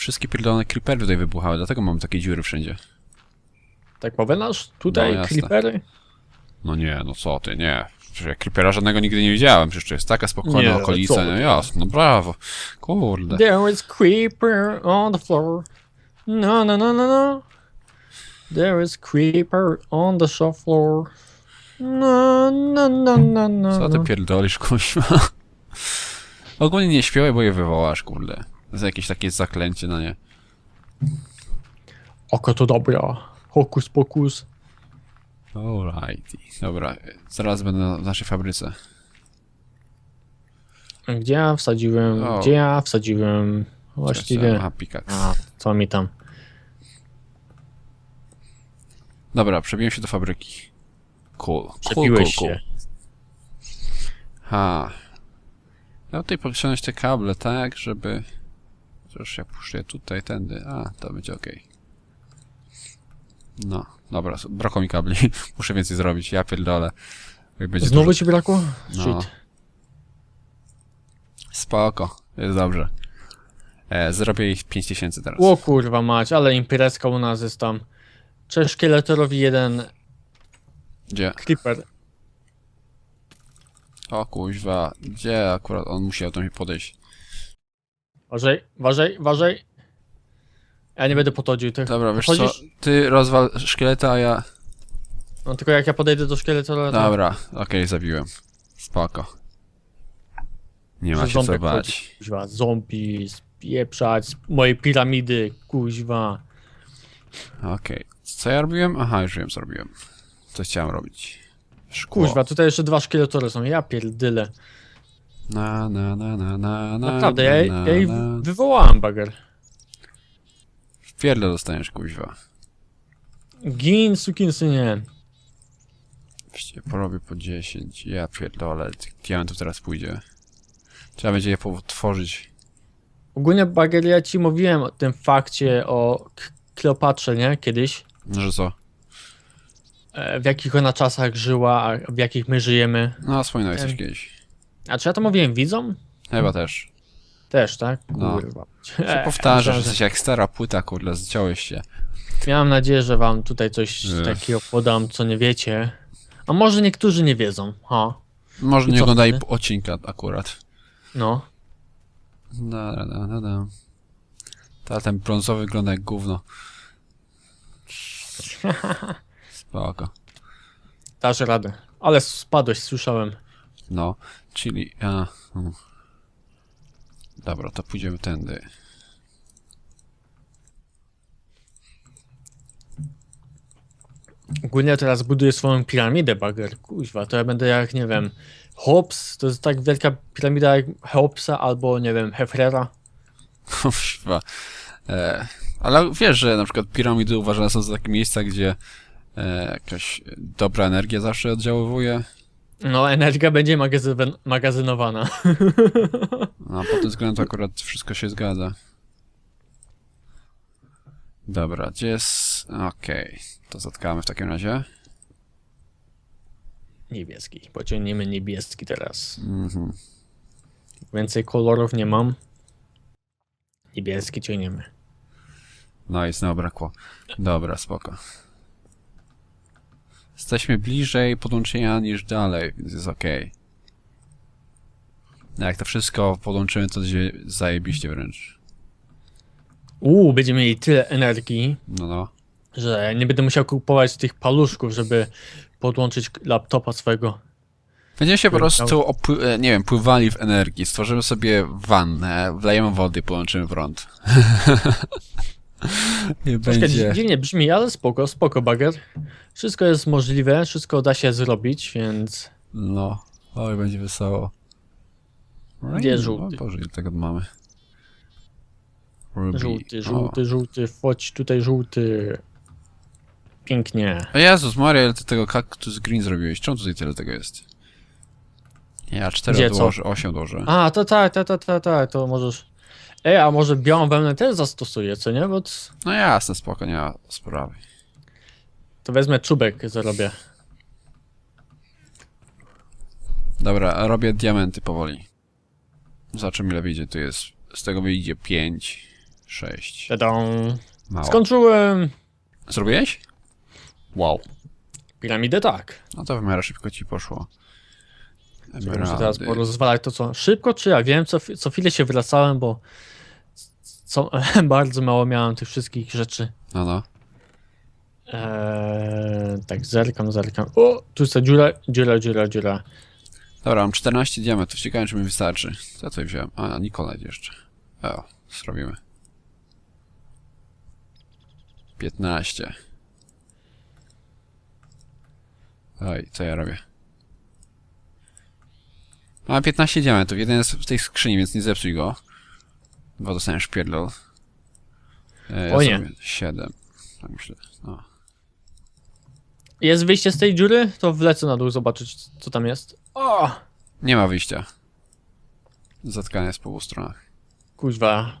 wszystkie pierdolone creepery tutaj wybuchały, dlatego mamy takie dziury wszędzie. Tak powiadasz? Tutaj No, creepery? No nie, no co ty, nie. Przecież ja creepera żadnego nigdy nie widziałem, przecież to jest taka spokojna Nie, okolica, no ty. jasno, no brawo. Kurde. There is creeper on the floor. No, no, no, no, no. There is creeper on the shop floor. No, no, no, no, no. Co ty no. pierdolisz, kuźwa? Ogólnie nie śpiewaj, bo je wywołasz, kurde. Jest jakieś takie zaklęcie na nie. Oko to dobra. Hokus pokus. Alrighty. Dobra, zaraz będę na naszej fabryce. Gdzie ja wsadziłem? O. Gdzie ja wsadziłem? Właściwie. Aha. A, co mi tam? Dobra, przebiłem się do fabryki. Cool. cool, Przepiłeś cool, cool. się. Ha. Ja tutaj podciągnąć te kable tak, żeby... Chociaż ja puszczę tutaj, tędy. A, to będzie ok. No, dobra, brakło mi kabli. Muszę więcej zrobić, ja pierdolę. Jak będzie Znowu dużo... ci brakło? No. Shit. Spoko, jest dobrze. E, zrobię ich 5000 teraz. O kurwa mać, ale imprezka u nas jest tam. Cześć szkieletorowi jeden Gdzie? creeper. O kuźwa, gdzie akurat on musi do mnie podejść? Ważej, ważej, ważej. Ja nie będę podchodził. Ty, Dobra, wiesz co, podchodzisz? ty rozwal szkieleta, a ja... No tylko jak ja podejdę do szkieletora, to... Dobra, okej, zabiłem. Spoko. Nie ma się co ząbek bać. chodzi, Kuźwa, zombie, spieprzać z mojej piramidy, kuźwa. Okej. Co ja robiłem? Aha, już wiem co robiłem. Co chciałem robić. Szkło. Kuźwa, tutaj jeszcze dwa szkieletory są, ja pierdyle. Na, na, na, na, na, na, Naprawdę, na, ja, na, ja jej na. wywołałem, bager. W pierdle dostaniesz, kuźwa. Gin, sukinsynie. Właściwie porobię po 10. Ja pierdolę, tych diamentów teraz pójdzie. Trzeba będzie je potworzyć. Ogólnie, bager, ja ci mówiłem o tym fakcie o K- Kleopatrze, nie? Kiedyś. No, że co? E, W jakich ona czasach żyła, a w jakich my żyjemy. No, wspominałeś coś Em. kiedyś. A czy ja to mówiłem widzom? Chyba też. Też, tak? No. Kurwa. Się E, myślałem, jesteś jak stara płyta, kurde, zciąłeś się. Miałem nadzieję, że wam tutaj coś Ech. takiego podam, co nie wiecie. A może niektórzy nie wiedzą, ha? Może I nie wtedy? odcinka akurat. No. Da, da, da, da, da. Ta, ten brązowy wygląda jak gówno. Spoko. Dasz radę. Ale spadłeś, słyszałem. No, czyli... A, mm. Dobra, to pójdziemy tędy. Ogólnie teraz buduję swoją piramidę, bager. Kuźwa, to ja będę jak, nie wiem, Hobbes, to jest tak wielka piramida jak Hobbesa, albo, nie wiem, Hefrera. Kuźwa. E, ale wiesz, że na przykład piramidy uważane są za takie miejsca, gdzie e, jakaś dobra energia zawsze oddziaływuje. No, energia będzie magazy- magazynowana. No, a pod tym względem akurat wszystko się zgadza. Dobra, gdzie jest... Okej, to zatkamy w takim razie. Niebieski. Pociągniemy niebieski teraz. Mhm. Więcej kolorów nie mam. Niebieski ciągniemy. No i znowu brakło. Dobra, spoko. Jesteśmy bliżej podłączenia niż dalej, więc jest okej. No Jak to wszystko podłączymy, to będzie zajebiście wręcz. Uuu, będziemy mieli tyle energii, No, no. że nie będę musiał kupować tych paluszków, żeby podłączyć laptopa swojego. Będziemy się po prostu, e, nie wiem, pływali w energii. Stworzymy sobie wannę, wlejemy wody i podłączymy prąd. nie Troszkę będzie... dziwnie brzmi, ale spoko, spoko bager. Wszystko jest możliwe, wszystko da się zrobić, więc No, oj, będzie wesoło. Gdzie Rain- żółty? O Boże, ile tego mamy. Ruby. żółty, O. żółty, żółty, wchodź tutaj żółty. Pięknie. O Jezus Maria, ile ty tego kaktus green zrobiłeś? Czemu tutaj tyle tego jest? Ja cztery Gdzie, co? odłożę, osiem odłożę. A, to tak, to, to, to, to, to możesz... Ej, a może białą wełnę też zastosuję, co nie? Bo No jasne, spoko, nie ma sprawy. to wezmę czubek, zarobię. Dobra, robię diamenty powoli. Zobaczymy ile wyjdzie. Tu jest, z tego wyjdzie 5, Sześć. Tadą. Mało. Skończyłem! Zrobiłeś? Wow. Piramidę tak. No to w miarę szybko ci poszło. Muszę teraz porozwalać to co. Szybko czy ja wiem, co, co chwilę się wracałem, bo co, bardzo mało miałem tych wszystkich rzeczy. No, no. Eee, tak, zerkam, zerkam. O, tu jest ta dziura, dziura, dziura, dziura. Dobra, mam 14 diamentów. Ciekawe, czy mi wystarczy. Co tutaj wziąłem? A, Nikolaj jeszcze. O, zrobimy. 15. Oj, co ja robię? Mam 15 diamentów. Jeden jest w tej skrzyni, więc nie zepsuj go. Bo dostaniesz pierdol. E, O nie. zrobię 7. Tak myślę. No. Jest wyjście z tej dziury? To wlecę na dół zobaczyć, co tam jest. O! Nie ma wyjścia. Zatkane jest po obu stronach. Kuźwa.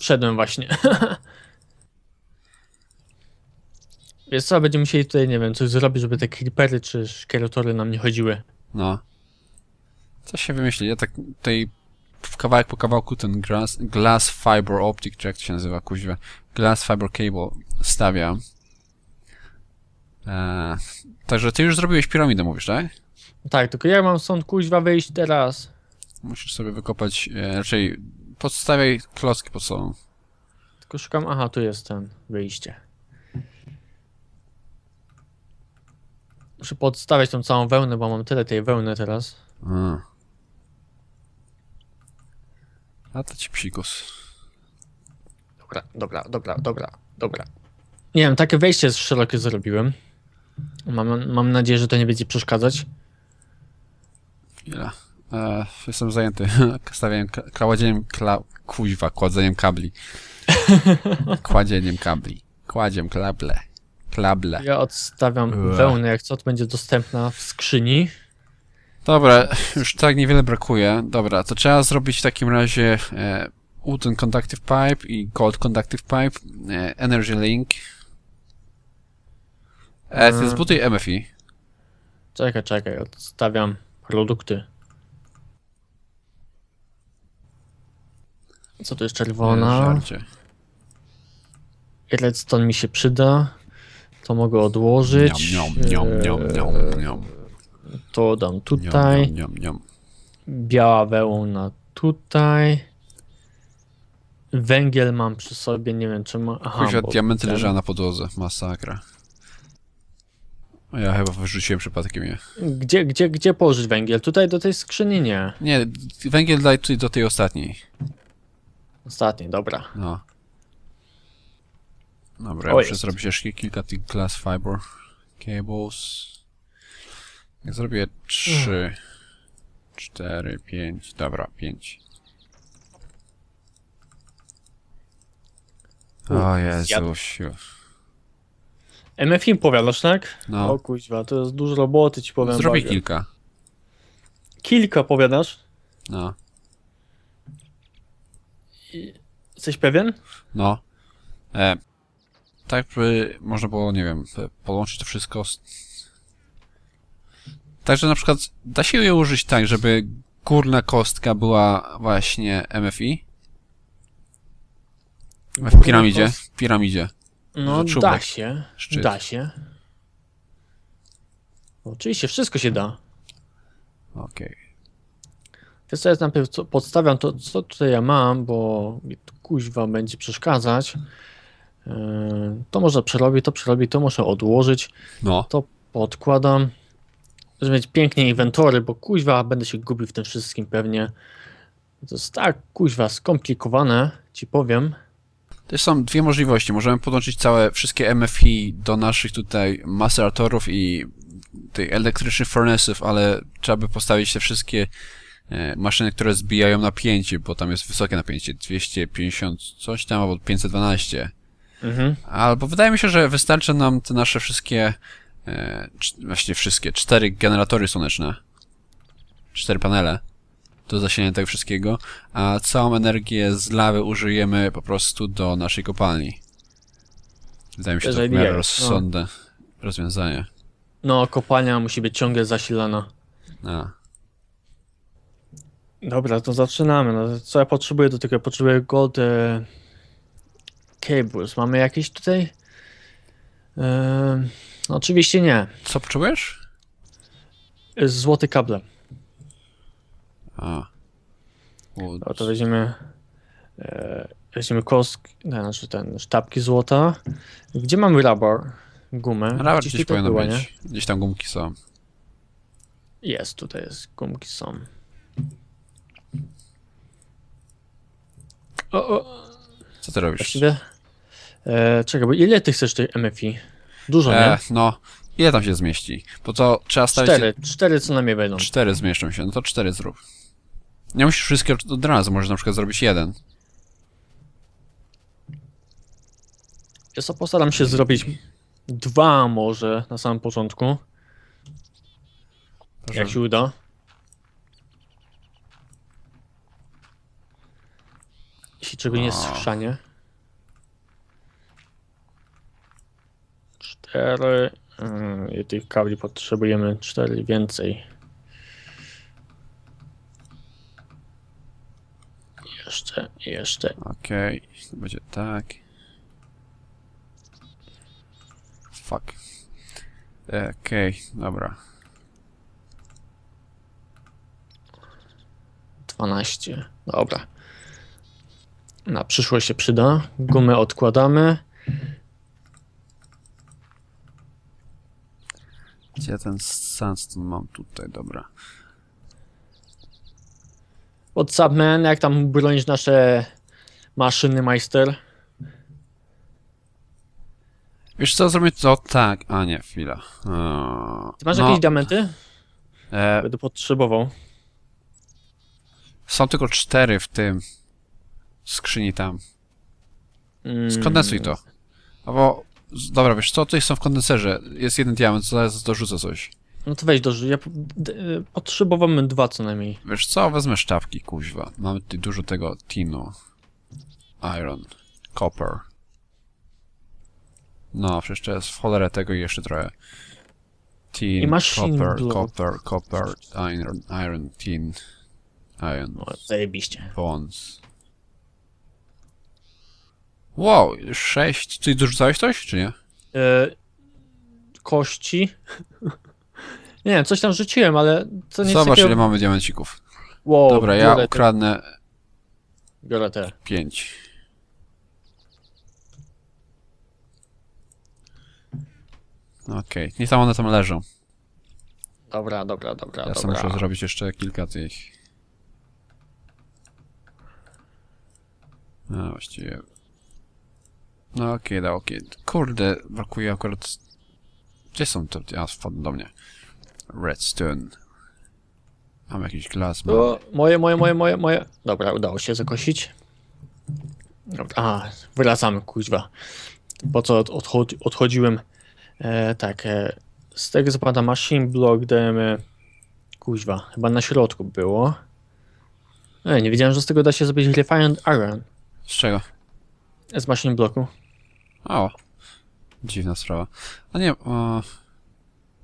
Wszedłem właśnie. Wiesz co, będziemy musieli tutaj, nie wiem, coś zrobić, żeby te creepery czy szkieletory nam nie chodziły. No. Co się wymyśli? Ja tak tutaj w kawałek po kawałku ten glass, glass fiber optic, czy jak to się nazywa, kuźwa, glass fiber cable stawiam. Eee, także ty już zrobiłeś piramidę, mówisz, tak? Tak, tylko jak mam stąd kuźwa wyjść teraz? Musisz sobie wykopać, e, raczej podstawiaj klocki pod sobą. Tylko szukam, aha, tu jest ten wyjście. Muszę podstawiać tą całą wełnę, bo mam tyle tej wełny teraz. A, A to ci psikus. Dobra, dobra, dobra, dobra, dobra. Nie wiem, takie wejście szerokie zrobiłem. Mam, mam nadzieję, że to nie będzie przeszkadzać. Chwila. E, jestem zajęty. Stawiałem kładzieniem kla... Kuźwa, kładzeniem kabli. Kładzieniem kabli. Kładziem klable. Klable. Ja odstawiam Ue. wełnę, jak co, to będzie dostępna w skrzyni. Dobra, już tak niewiele brakuje. Dobra, to trzeba zrobić w takim razie e, Wooden Conductive Pipe i Gold Conductive Pipe, e, Energy Link. E, ty Mm. zbuduj MFI. Czekaj, czekaj, odstawiam produkty. Co to jest czerwona? Żarcie. Redstone mi się przyda. To mogę odłożyć. Niam, niam, niam, Eee, niam, niam. To dam tutaj. niam, niam, niam. Biała wełna tutaj. Węgiel mam przy sobie, nie wiem czy ma. Aha, Kuźwa, diamenty ten- na podłodze. Masakra. Ja chyba wyrzuciłem przypadkiem je. Gdzie, gdzie, gdzie położyć węgiel? Tutaj do tej skrzyni nie. Nie, węgiel daj tutaj do tej ostatniej. Ostatni, dobra. No. Dobra, O, muszę zrobić jeszcze kilka tych glass fiber cables. Jak zrobię trzy, cztery, pięć, dobra, pięć. O Jezusiu. MFIM powiadasz, tak? No, O kuźwa, to jest dużo roboty ci powiem. zrobię Bagger. kilka. Kilka powiadasz? No, Jesteś pewien? no. E, tak by można było, nie wiem, p- połączyć to wszystko z... Także na przykład da się je użyć tak, żeby górna kostka była właśnie MFI. W piramidzie, w piramidzie. No, czubek. da się. Szczyt. Da się. Oczywiście, wszystko się da. Okej. Wiesz co, ja najpierw podstawiam to, co tutaj ja mam, bo kuźwa będzie przeszkadzać. Yy, to można przerobić, to przerobić, to muszę odłożyć. No, To podkładam. Żeby mieć pięknie inwentory, bo kuźwa będę się gubił w tym wszystkim pewnie. To jest tak kuźwa skomplikowane, ci powiem. to są dwie możliwości. Możemy podłączyć całe, wszystkie MFI do naszych tutaj maceratorów i tych elektrycznych furnace'ów, ale trzeba by postawić te wszystkie e, maszyny, które zbijają napięcie, bo tam jest wysokie napięcie, 250 coś tam, albo 512. Mhm. Albo wydaje mi się, że wystarczy nam te nasze wszystkie, e, właściwie wszystkie, cztery generatory słoneczne, cztery panele do zasilania tego wszystkiego, a całą energię z lawy użyjemy po prostu do naszej kopalni. Wydaje mi się to w miarę rozsądne rozwiązanie. No, kopalnia musi być ciągle zasilana. A. Dobra, to zaczynamy. No, co ja potrzebuję do tego? Ja potrzebuję gold e, cables. Mamy jakieś tutaj? E, oczywiście nie. Co potrzebujesz? Złoty kable. A. No to weźmiemy e, weźmiemy kostki, nie, znaczy ten, sztabki złota. Gdzie mamy rubber? Gumę. Rubber gdzieś tutaj powinno być. Gdzieś tam gumki są. Jest, tutaj jest, gumki są. O, o, Co ty robisz? właściwie... E, czekaj, bo ile ty chcesz tej MFI? Dużo, nie? E, no, ile tam się zmieści? Bo to trzeba stawić... Cztery, cztery co najmniej będą. Cztery zmieszczą się, no to cztery zrób. Nie musisz wszystkie od razu, możesz na przykład zrobić jeden. Ja sobie postaram się zrobić dwa może na samym początku. Proszę. Jak się uda. Jeśli czego nie jest w. 4. Y, I tych kabli potrzebujemy 4 więcej. Jeszcze, jeszcze. Okej, okay, będzie tak. Fuck. Okej, okay, dobra. 12, dobra. Na przyszłość się przyda. Gumę odkładamy. Gdzie ten sandstone mam tutaj, dobra. What's up, man? Jak tam bronić nasze maszyny, majster? Wiesz co, zrobię to tak. A nie, chwila. Eee, Ty masz no, jakieś diamenty? e, Będę potrzebował. Są tylko cztery w tym skrzyni tam. Mm, Skondensuj to. Albo, dobra, wiesz co, tutaj są w kondenserze. Jest jeden diament, zaraz dorzucę coś. No to weź do Ja y, potrzebowałbym dwa co najmniej. Wiesz co, wezmę sztabki, kuźwa. Mamy tutaj dużo tego tinu. Iron. Copper. No, przecież to jest w cholerę tego i jeszcze trochę. Tin, I machine copper, block. copper, copper, iron, iron, tin, iron, No, zajebiście. bones. Wow, sześć. Ty dorzucałeś coś, czy nie? E, kości. nie wiem, coś tam rzuciłem, ale to nie Zobacz, takiego... ile mamy diamencików. Wow, Dobra, ja biorę te- ukradnę Biorę te. pięć. Okej, niech tam one tam leżą. Dobra, dobra, dobra, Ja sam dobra. muszę zrobić jeszcze kilka tych. No właściwie. No okej, da okej. Kurde, brakuje akurat. Gdzie są te. A, wpadł do mnie. Redstone. Mam jakiś glas. O, moje, moje, moje, moje, moje. Dobra, udało się zakosić. Dobra, a, wracamy, kuźwa. Po co od, odchodzi, odchodziłem? E, tak, e, z tego co pamiętam, machine block dajemy, kuźwa, chyba na środku było. E, nie wiedziałem, że z tego da się zrobić refined iron. Z czego? Z machine blocku. O. Dziwna sprawa. A nie, e,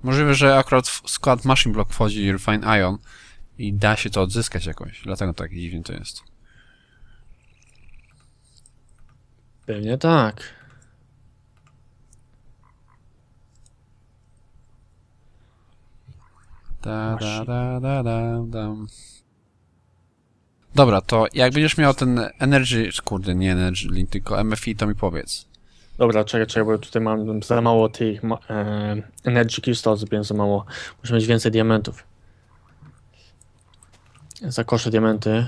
możliwe, że akurat w skład Machine Block wchodzi Refine Ion i da się to odzyskać jakoś. Dlatego tak dziwnie to jest. Pewnie tak. Da, da, da, da, da, dam. Dobra, to jak będziesz miał ten Energy, kurde, nie Energy Link, tylko MFI, to mi powiedz. Dobra, czekaj, czekaj, bo tutaj mam za mało tych e, energy crystals, zrobiłem za mało. Muszę mieć więcej diamentów. Zakoszę diamenty.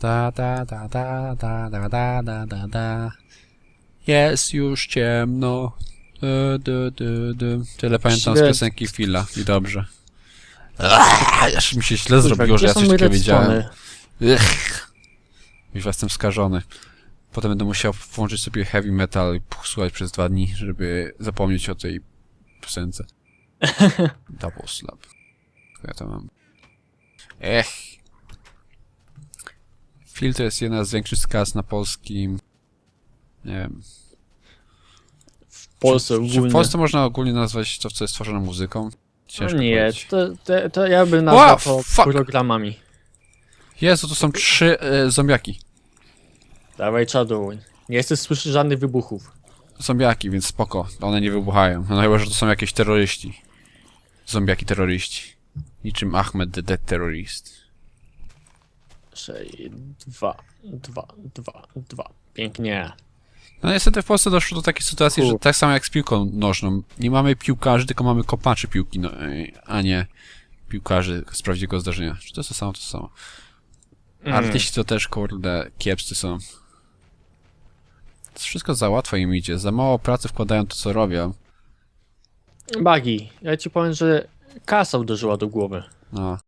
Da, da, da, da, da, da, da, da, da, da. Jest już ciemno. Du, du, du, du. Tyle pamiętam z piosenki Fila i dobrze. Aż mi się źle zrobiło, że ja coś takiego widziałem. redstone'y? Ech. Już jestem skażony. Potem będę musiał włączyć sobie heavy metal i słuchać przez dwa dni, żeby zapomnieć o tej piosence. Double slap. Ja to mam? Ech. Phil to jest jedna z większych skaz na polskim. Nie wiem. W Polsce czy, czy w ogólnie. Polsce można ogólnie nazwać to, co jest tworzone muzyką? Ciężko No nie, to, to, to ja bym nazwał Wow, to fuck. programami. Jezu, to są trzy e, zombiaki. Dawaj czadu. Nie chcę słyszeć żadnych wybuchów. Zombiaki, więc spoko. One nie wybuchają. No chyba, że to są jakieś terroryści. Zombiaki terroryści. Niczym Ahmed the Dead Terrorist. 6, 2, 2, 2, 2. Pięknie. No niestety w Polsce doszło do takiej sytuacji, że tak samo jak z piłką nożną. Nie mamy piłkarzy, tylko mamy kopaczy piłki, no, e, a nie piłkarzy z prawdziwego zdarzenia. Czy to jest to samo, to samo. Mm. Artyści to też, kurde, kiepscy są. To wszystko za łatwo im idzie. Za mało pracy wkładają to, co robią. Bagi, ja ci powiem, że kasa uderzyła do głowy. No.